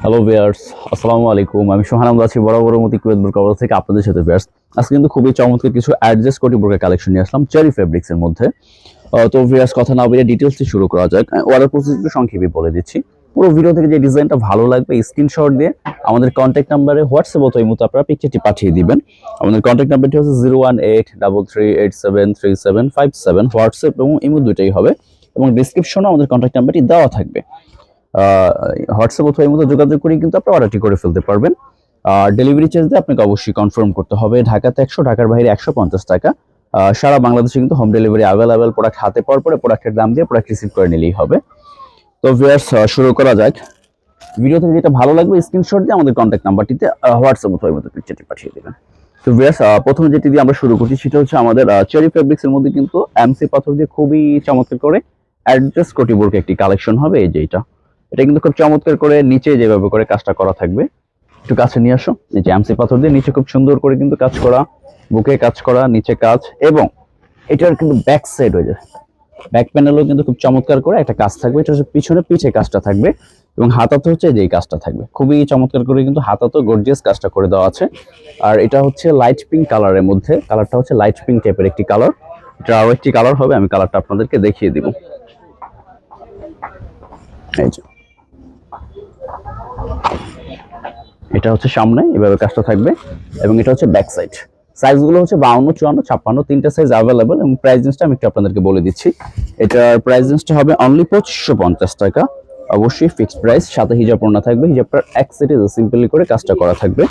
Hello viewers আসসালামু আলাইকুম। আমি সোহান আহমদ আছি বড় বড় মতি কুয়েত বোরকা কবর থেকে আপনাদের সাথে ভিয়ার্স আজকে কিন্তু খুবই চমৎকার কিছু অ্যাডজাস্ট কোটি বোরকা কালেকশন নিয়ে আসলাম চেরি ফেব্রিক্স এর মধ্যে। তো ভিয়ার্স কথা না বলে ডিটেলসটি শুরু করা যাক। অর্ডার প্রসেস একটু সংক্ষেপে বলে দিচ্ছি। পুরো ভিডিও থেকে যে ডিজাইনটা ভালো লাগবে স্ক্রিনশট দিয়ে আমাদের কন্ট্যাক্ট নাম্বারে হোয়াটসঅ্যাপ অথবা মতো আপনারা পিকচারটি পাঠিয়ে দিবেন। আমাদের কন্ট্যাক্ট নাম্বারটি হচ্ছে zero one eight double three eight seven three seven five seven WhatsApp এবং ইমো দুটোই হবে এবং ডিসক্রিপশনে আমাদের কন্ট্যাক্ট নাম্বারটি দেওয়া থাকবে। হোয়াটসঅ্যাপ অথবা মতো যোগাযোগ করে কিন্তু আপনি অর্ডারটি করে ফেলতে পারবেন। আর ডেলিভারি চার্জ দিয়ে আপনাকে অবশ্যই কনফার্ম করতে হবে। ঢাকাতে একশো, ঢাকার বাইরে একশো পঞ্চাশ টাকা। সারা বাংলাদেশে কিন্তু হোম ডেলিভারি অ্যাভেলেবেল প্রোডাক্ট হাতে পাওয়ার পরে প্রোডাক্টের দাম দিয়ে প্রোডাক্ট রিসিভ করে নিলেই হবে। তো ভিউয়ার্স শুরু করা যাক। ভিডিও থেকে যেটা ভালো লাগবে স্ক্রিনশট দিয়ে আমাদের কন্ট্যাক্ট নাম্বারটিতে হোয়াটসঅ্যাপ অথবা মতো পিকচারটি পাঠিয়ে দেবেন। তো ভিউয়ার্স প্রথমে যেটি দিয়ে আমরা শুরু করছি, সেটা হচ্ছে আমাদের চেরি ফেব্রিক্স এর মধ্যে কিন্তু এমসি পাথর দিয়ে খুবই চমৎকার করে অ্যাড্রেস কোটিবোর্গ একটি কালেকশন হবে। এই যে এটা। এটা কিন্তু খুব চমৎকার করে নিচে যেভাবে করে কাজটা করা থাকবে, একটু কাছে নিয়ে আসো। যে এমসি পাথর দিয়ে নিচে খুব সুন্দর করে কিন্তু কাজ করা, বুকে কাজ করা, নিচে কাজ, এবং এটার কিন্তু ব্যাক সাইড হয়ে যায় ব্যাক প্যানেলও কিন্তু খুব চমৎকার করে একটা কাজ থাকবে, এটা হচ্ছে পিছনে পিছে কাজটা থাকবে, এবং হাতাতে হচ্ছে যে এই কাজটা থাকবে। খুবই চমৎকার করে কিন্তু হাতাতে গর্জিয়াস কাজটা করে দেওয়া আছে। আর এটা হচ্ছে লাইট পিঙ্ক কালারের মধ্যে কালারটা হচ্ছে লাইট পিঙ্ক টাইপের একটি কালার এটা আরও একটি কালার হবে, আমি কালারটা আপনাদেরকে দেখিয়ে দিব। এই যে। এটা হচ্ছে সামনে, এভাবে কাজটা থাকবে। এবং এটা হচ্ছে ব্যাক সাইড সাইজগুলো হচ্ছে বাউন্ন, চুয়ান্ন, ছাপ্পান্ন, তিনটা সাইজ অ্যাভেলেবল এবং প্রাইস আমি একটু আপনাদেরকে বলে দিচ্ছি। এটার প্রাইস রেঞ্জটা হবে অনলি পঁচিশশো পঞ্চাশ টাকা। অবশ্যই ফিক্সড প্রাইস সাথে হিজাব পড়না থাকবে। হিজাবটার এক সেটে সিম্পলি করে কাজটা করা থাকবে।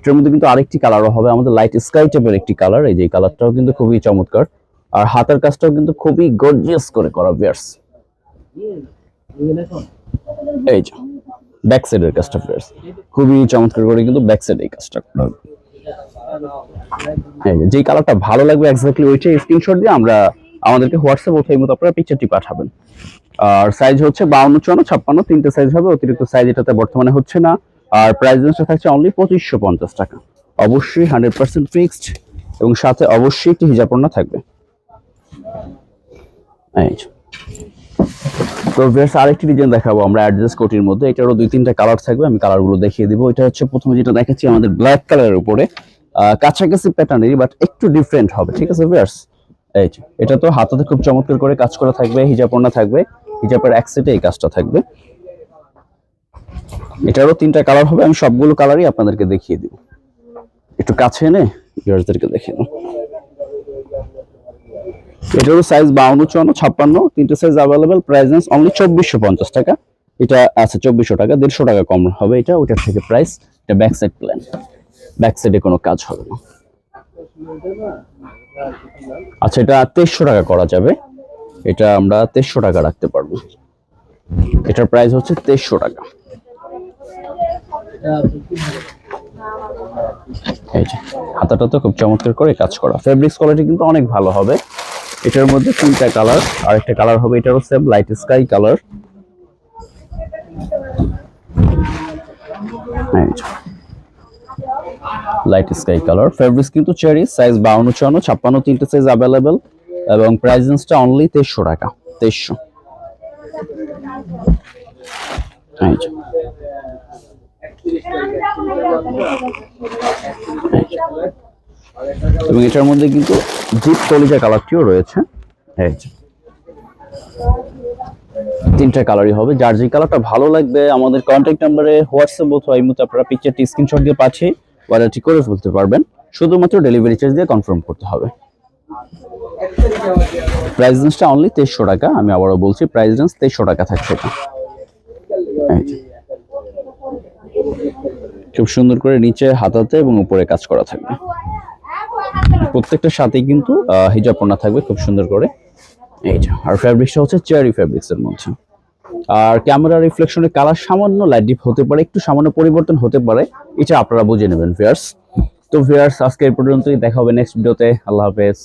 এটার মধ্যে কিন্তু আরেকটি কালারও হবে, আমাদের লাইট স্কাই টাইপের একটি কালার এই যে কালারটাও কিন্তু খুবই চমৎকার। আর হাতের কাজটাও কিন্তু খুবই গর্জিয়াস করে করা বিয়ার্স এই যে। ব্যাক সাইডের কাজটা ফ্রেন্ডস খুবই চমৎকার করে কিন্তু ব্যাক সাইডে এই কাজটা যে, যেই কালারটা ভালো লাগবে এক্স্যাক্টলি ওইটাই স্ক্রিনশট দিয়ে আমরা আমাদেরকে হোয়াটসঅ্যাপ এই মতো আপনারা পিকচারটি পাঠাবেন। আর সাইজ হচ্ছে বাউন্ন চুয়ান্ন ছাপ্পান্ন তিনটে সাইজ হবে অতিরিক্ত সাইজ এটাতে বর্তমানে হচ্ছে না। আর প্রাইস রেঞ্জটা থাকছে অনলি পঁচিশশো পঞ্চাশ টাকা। অবশ্যই হান্ড্রেড পার্সেন্ট ফিক্সড এবং সাথে অবশ্যই একটি হিজাবপন্না থাকবে। এই। তো বেশ আরেকটি ডিজাইন দেখাবো, আমরা অ্যাডজাস্ট কোটির মধ্যে। এটারও দুই তিনটা কালার থাকবে, আমি কালারগুলো দেখিয়ে দিব। এটা হচ্ছে প্রথমে যেটা দেখাচ্ছি, আমাদের ব্ল্যাক কালারের উপরে। কাছাকাছি প্যাটার্নেরই বাট একটু ডিফারেন্ট হবে, ঠিক আছে ভিউয়ার্স এই এটা তো হাতাতে খুব চমৎকার করে কাজ করা থাকবে, হিজাবপন্না থাকবে, হিজাবের এক সেটে এই কাজটা থাকবে। এটারও তিনটা কালার হবে, আমি সবগুলো কালারই আপনাদেরকে দেখিয়ে দিব। একটু কাছে এনে ভিউয়ার্সদেরকে দেখিয়ে দেবো এটারও সাইজ বাউন্ন, চুয়ান্ন, ছাপ্পান্ন, তিনটে সাইজ অ্যাভেলেবেল প্রাইস অনলি চব্বিশশো পঞ্চাশ টাকা। এটা আছে চব্বিশশো টাকা, দেড়শো টাকা কম হবে এটা, ওইটার থেকে প্রাইস এটা ব্যাক সাইড প্ল্যান ব্যাক সাইডে কোনো কাজ হবে না। আচ্ছা এটা তেইশশো টাকা করা যাবে। এটা আমরা তেইশশো টাকা রাখতে পারব। এটার প্রাইস হচ্ছে তেইশশো টাকা। এই যে, হাতাটা তো খুব চমৎকার করে কাজ করা। ফেব্রিক্স কোয়ালিটি কিন্তু অনেক ভালো হবে। এটার মধ্যে তিনটা কালার আর একটা কালার হবে এটারও same light sky colour light sky colour fabrics কিন্তু চেরি সাইজ বাউন্ন, চুয়ান্ন, ছাপ্পান্ন তিনটে সাইজ অ্যাভেলেবেল এবং প্রাইস রেঞ্জটা অনলি তেইশশো টাকা, তেইশশো। এই যে। এবং এটার মধ্যে কিন্তু ডিপ কলিজা কালারটিও রয়েছে। তিনটা কালারই হবে। যার যে কালারটা ভালো লাগবে, আমাদের কন্ট্যাক্ট নাম্বারে হোয়াটসঅ্যাপ অথবা এই মতো আপনারা পিকচারটি স্ক্রিনশট দিয়ে পাঠিয়ে অর্ডারটি করে ফেলতে পারবেন। শুধুমাত্র ডেলিভারি চার্জ দিয়ে কনফার্ম করতে হবে। প্রাইস রেঞ্জটা অনলি তেইশশো টাকা। আমি আবারও বলছি প্রাইস রেঞ্জ তেইশশো টাকা থাকছে এটা। খুব সুন্দর করে নিচে, হাতাতে এবং উপরে কাজ করা থাকবে। প্রত্যেকটার সাথেই কিন্তু হিজাব পণ্য থাকবে খুব সুন্দর করে। এই যে, আর ফ্যাব্রিক্সটা হচ্ছে চেয়ারি ফ্যাব্রিক্সের মধ্যে। আর ক্যামেরা রিফ্লেকশনের কালার সামান্য লাইট ডিপ হতে পারে, একটু সামান্য পরিবর্তন হতে পারে, এটা আপনারা বুঝে নেবেন ভিয়ার্স তো ভিয়ার্স আজকে এই পর্যন্তই, দেখা হবে নেক্সট ভিডিওতে আল্লাহ হাফেজ।